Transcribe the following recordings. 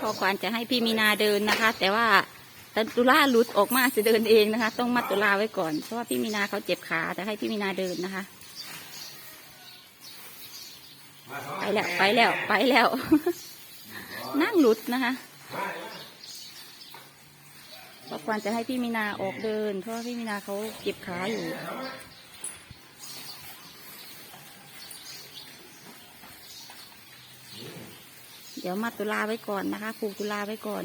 พอควานจะให้พี่มีนาเดินนะคะ แต่ว่าตันตุล่าหลุดออกมาจะเดินเองนะคะ ต้องมัดตุลาไว้ก่อนเพราะว่าพี่มีนาเขาเจ็บขาแต่ให้พี่มีนาเดินนะคะ ไปแล้วไปแล้วไปแล้ว นั่งหลุดนะคะพอควานจะให้พี่มีนาออกเดิน เพราะว่าพี่มีนาเขาเจ็บขาอยู่ เดี๋ยวมัดตุลาไว้ก่อนนะคะผูกตุลาไว้ก่อน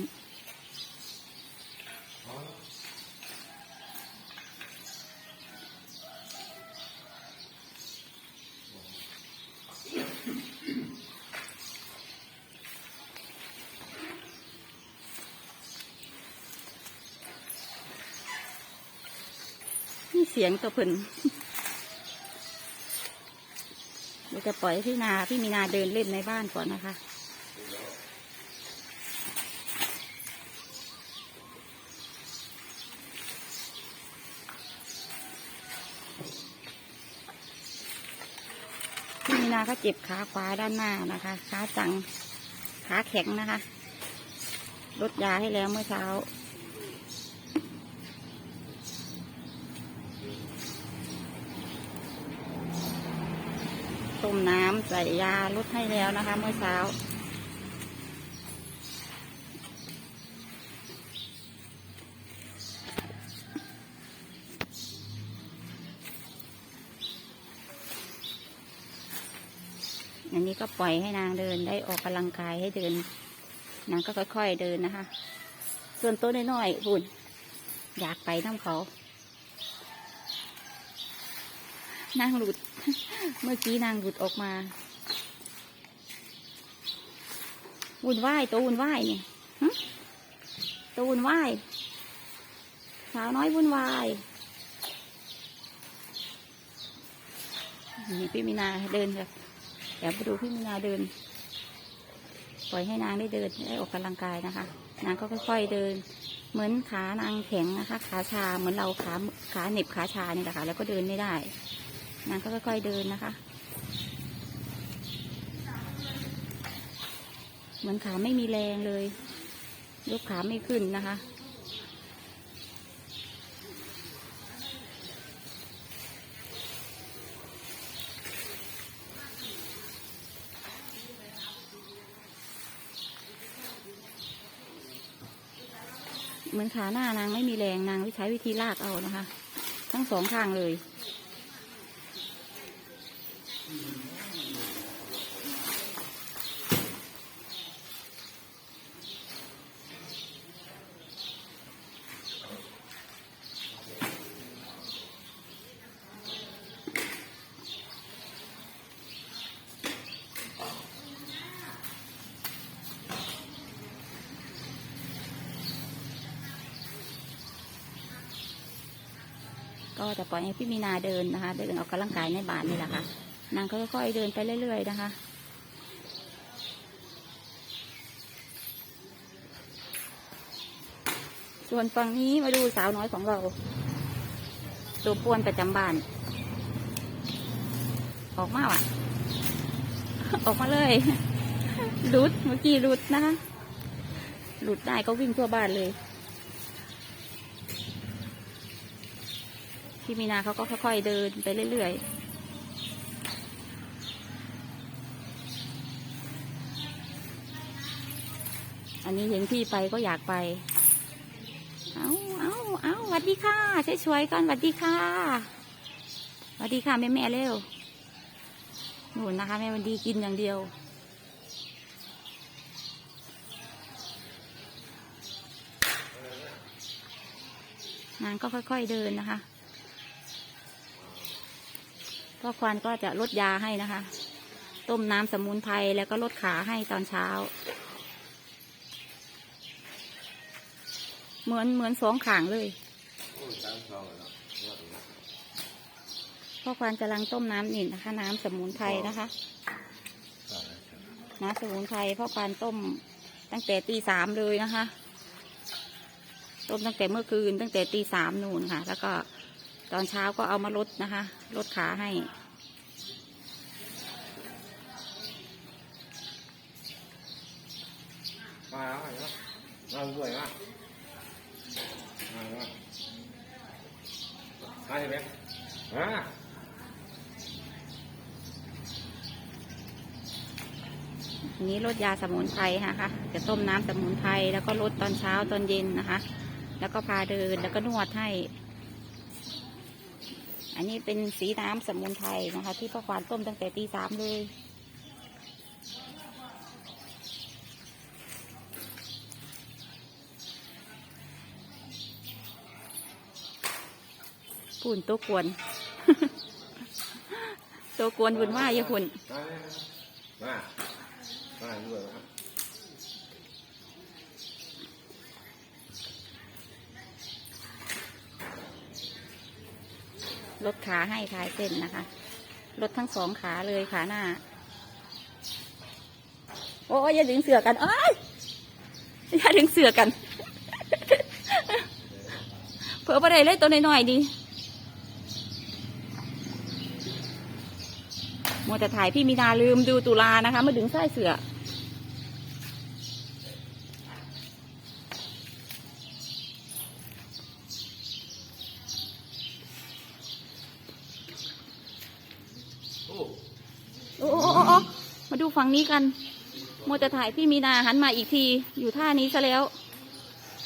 นี่เสียงตัวเพิ่นเดี๋ยวจะปล่อยพี่นา พี่มีนาเดินเล่นในบ้านก่อนนะคะ พี่มีนาเจ็บขาขวาด้านหน้านะคะ ขาจังขาแข็งนะคะลดยาให้แล้วเมื่อเช้า ต้มน้ำใส่ยาลดให้แล้วนะคะ เมื่อเช้า อันนี้ก็ปล่อยให้นางเดินได้ออกกำลังกายให้เดิน นางก็ค่อย ๆเดินนะคะ ส่วนตัวน้อยๆบุญอยากไปน้ำเขานางหลุด เมื่อกี้นางหลุดออกมา วุ่นวายตัววุ่นวายเนี่ยตัววุ่นวายสาวน้อยวุ่นวายนี่พี่มีนาเดินค่ะ เดี๋ยวไปดูพี่มีนาเดิน ปล่อยให้นางได้เดินได้ออกกำลังกายนะคะ นางก็ค่อย ๆเดิน เหมือนขานางแข็งนะคะ ขาชาเหมือนเราขาขาเหน็บขาชานี่แหละค่ะ แล้วก็เดินไม่ได้ นางก็ค่อย ๆเดินนะคะ เหมือนขาไม่มีแรงเลยยกขาไม่ขึ้นนะคะ เหมือนขาหน้านางไม่มีแรงนางใช้วิธีลากเอานะคะ ทั้งสองข้างเลย ก็จะปล่อยให้พี่มีนาเดินนะคะ เดินออกกำลังกายในบ้านนี่แหละค่ะนางค่อยๆเดินไปเรื่อย ๆ นะคะส่วนฝั่งนี้มาดูสาวน้อยของเรา ตัวป้วนประจำบ้าน ออกมาว่ะ ออกมาเลยหลุดเมื่อกี้หลุดนะคะหลุดได้ก็วิ่งทั่วบ้านเลย พี่มีนาเขาก็ค่อยๆเดินไปเรื่อยๆอันนี้เห็นพี่ไปก็อยากไป เอาเอาเอาสวัสดีค่ะช่วยๆก่อนสวัสดีค่ะสวัสดีค่ะแม่แม่เร็วหนุนนะคะแม่วันดีกินอย่างเดียว นางก็ค่อยๆเดินนะคะ ก็ควานก็จะลดยาให้นะคะ ต้มน้ำสมุนไพรแล้วก็ลดขาให้ตอนเช้า เหมือนเหมือนสองขางเลยพ่อควานกำลังต้มน้ำนี่นะคะ น้ำสมุนไพรนะคะน้ำสมุนไพรพ่อควานต้มตั้งแต่ตีสามเลยนะคะ ต้มตั้งแต่เมื่อคืนตั้งแต่ตีสามนู่นค่ะ แล้วก็ ตอนเช้าก็เอามาลดนะคะ ลดขาให้ไปมาแล้วมาแล้วมาด้วยมามาแล้วมาใช่ไหมมาอันนี้ลดยาสมุนไพรนะคะ จะต้มน้ำสมุนไพรแล้วก็ลดตอนเช้าตอนเย็นนะคะ แล้วก็พาเดินแล้วก็นวดให้ อันนี้เป็นสีน้ำสมุนไพรนะคะ ที่พ่อควานต้มตั้งแต่ตีสามเลย ปุ่นตัวกวน ตัวกวนวุ่นวาอย่าพุ่นมามาด้วยมา ลดขาให้คลายเส้นนะคะ ลดทั้งสองขาเลยขาหน้า โอ้ยอย่าดึงเสือกันเอ้ยอย่าดึงเสือกัน เผื่อประเดี๋ยวเลยตัวน้อยๆดีมัวแต่ถ่ายพี่มีนาลืมดูตุลานะคะ มาดึงไส้เสือ โอ้โอ้โอ้โอ้มาดู ฝั่งนี้กันมัวแต่ถ่ายพี่มีนาหันมาอีกที อยู่ท่านี้ซะแล้ว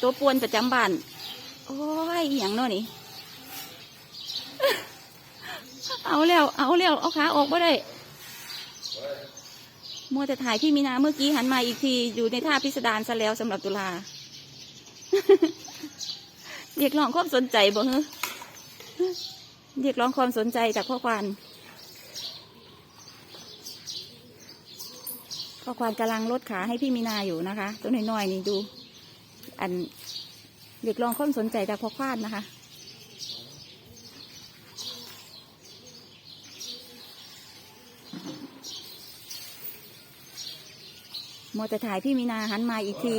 ตัวปวนประจำบ้าน โอ้ยอหย่างโน่นนี่ เอาแล้ว เอาแล้ว เอาขาออกบ่ได้มัวแต่ถ่ายพี่มีนาเมื่อกี้หันมาอีกที อยู่ในท่าพิสดารซะแล้วสำหรับตุลาเรียกร้องความสนใจบ่เฮ้เรียกร้องความสนใจจากพ่อควาน พ่อควานกำลังลดขาให้พี่มีนาอยู่นะคะ ตัวน้อยๆนี่ดู อันเรียกร้องความสนใจจากพ่อควานนะคะ มัวแต่ถ่ายพี่มีนาหันมาอีกที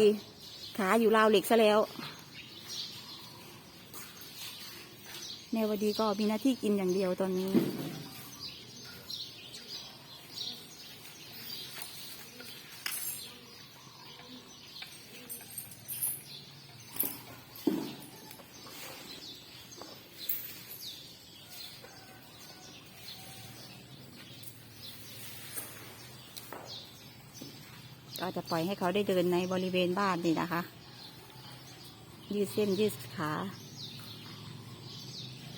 ขาอยู่ราวเหล็กซะแล้วแนวดีก็มีหน้าที่กินอย่างเดียวตอนนี้ จะปล่อยให้เขาได้เดินในบริเวณบ้านนี่นะคะ ยืดเส้นยืดขา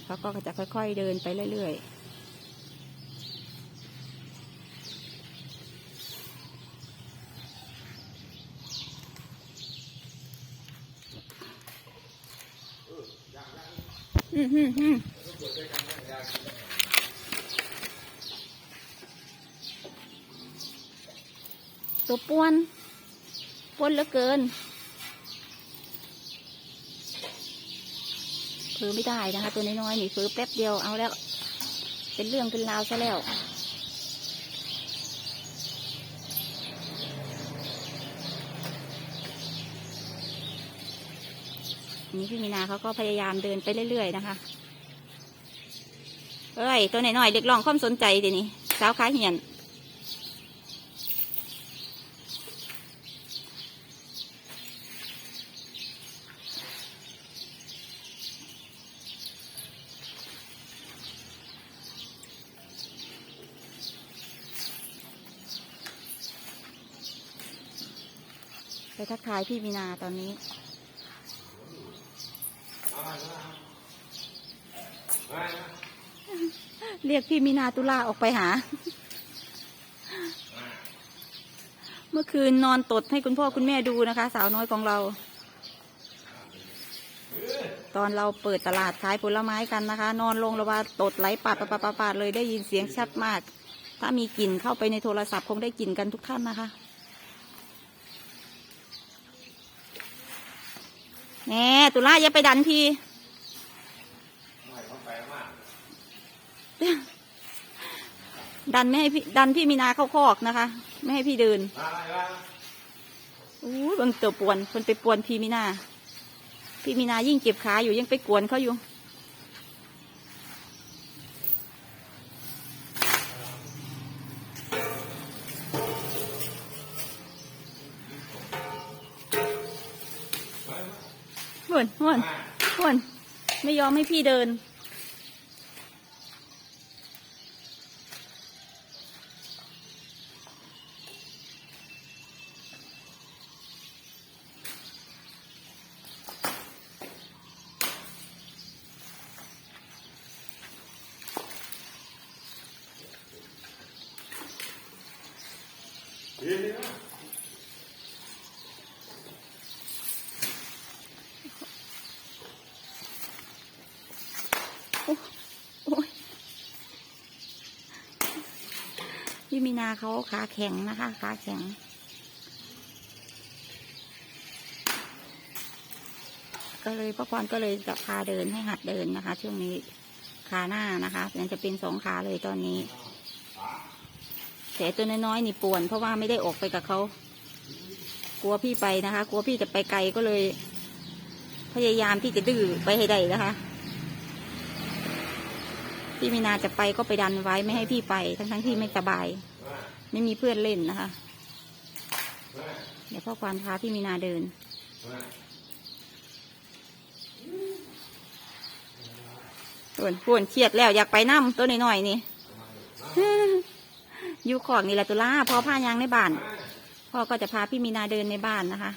เขาก็จะค่อย ๆเดินไปเรื่อยๆอืมอืม ตัวป้วน ป้วนเหลือเกินเฟือไม่ได้นะคะ ตัวน้อยๆนี่เฟือแป๊บเดียวเอาแล้ว เป็นเรื่องเป็นราวซะแล้วนี่พี่มีนาเขาก็พยายามเดินไปเรื่อยๆนะคะ เอ้ย ตัวหน่อยๆเด็กลองความสนใจดินี่สาวขาเหียน กทายพี่มีนาตอนนี้ เรียกพี่มีนาตุลาออกไปหา เมื่อคืนนอนตดให้คุณพ่อคุณแม่ดูนะคะ สาวน้อยของเรา ตอนเราเปิดตลาดขายผลไม้กันนะคะ นอนลงระว่าตดไหลปาดปาดปาดปาดปาดเลยได้ยินเสียงชัดมาก ถ้ามีกลิ่นเข้าไปในโทรศัพท์คงได้กลิ่นกันทุกท่านนะคะ แหน่ตุลาอย่าไปดันพี่ดันไม่ให้พี่ดันพี่มีนาเข้าคอกนะคะ ไม่ให้พี่เดินมาอะไรมาอู้ยเบังเตอปวนคนไปปวนพี่มีนา พี่มีนายิ่งเจ็บขาอยู่ยังไปกวนเขาอยู่ นหุ่นหุ่นไม่ยอมให้พี่เดิน พี่มีนาเขาขาแข็งนะคะ ขาแข็ง ก็เลยพ่อพรก็เลยจะพาเดินให้หัดเดินนะคะ ช่วงนี้ขาหน้านะคะมันจะเป็นสองขาเลยตอนนี้แต่ตัวน้อยๆนี่ป่วน เพราะว่าไม่ได้ออกไปกับเขา กลัวพี่ไปนะคะ กลัวพี่จะไปไกลก็เลย พยายามที่จะดื้อไปให้ได้นะคะ พี่มีนาจะไปก็ไปดันไว้ไม่ให้พี่ไป ทั้งทั้งๆที่ไม่สบาย ไม่มีเพื่อนเล่นนะคะ เดี๋ยวพ่อควานพาพี่มีนาเดิน ส่วนป่วนเครียดแล้วอยากไปน้ำตัวน้อยๆนี่อยู่ของนี่แหละตุลาพอพายางในบ้าน พ่อก็จะพาพี่มีนาเดินในบ้านนะคะ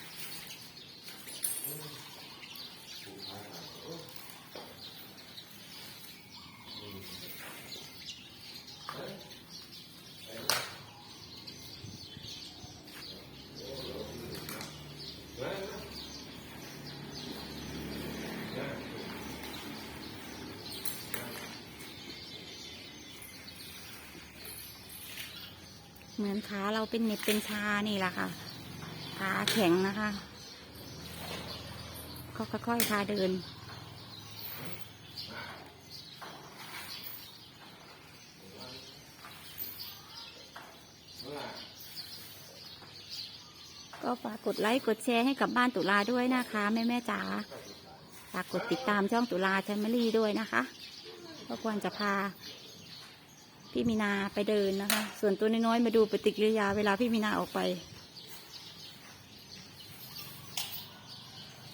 เหมือนขาเราเป็นเน็บเป็นชานี่แหละค่ะ ขาแข็งนะคะ ก็ค่อยๆพาเดิน ก็ฝากกดไลค์กดแชร์ให้กับบ้านตุลาด้วยนะคะ แม่แม่จ๋าฝากกดติดตามช่องตุลาแฟมิลี่ด้วยนะคะ ก็ควรจะพา พี่มีนาไปเดินนะคะ ส่วนตัวน้อยๆมาดูปฏิกิริยาเวลาพี่มีนาออกไป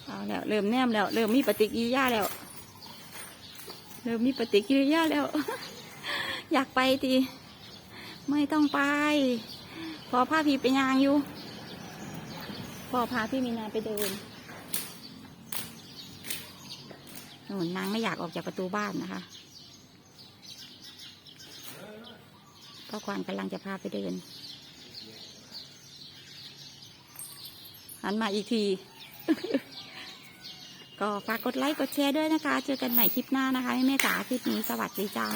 เอาแล้วเริ่มแนมแล้ว เริ่มมีปฏิกิริยาแล้ว เริ่มมีปฏิกิริยาแล้ว อยากไปทีไม่ต้องไป พอพาพี่ไปยางอยู่ พอพาพี่มีนาไปเดินโน่นนางไม่อยากออกจากประตูบ้านนะคะ ก็ควานกำลังจะพาไปเดิน หันมาอีกที ก็ฝากกดไลค์กดแชร์ด้วยนะคะ เจอกันใหม่คลิปหน้านะคะแม่จ๋าคลิปนี้สวัสดีจ้า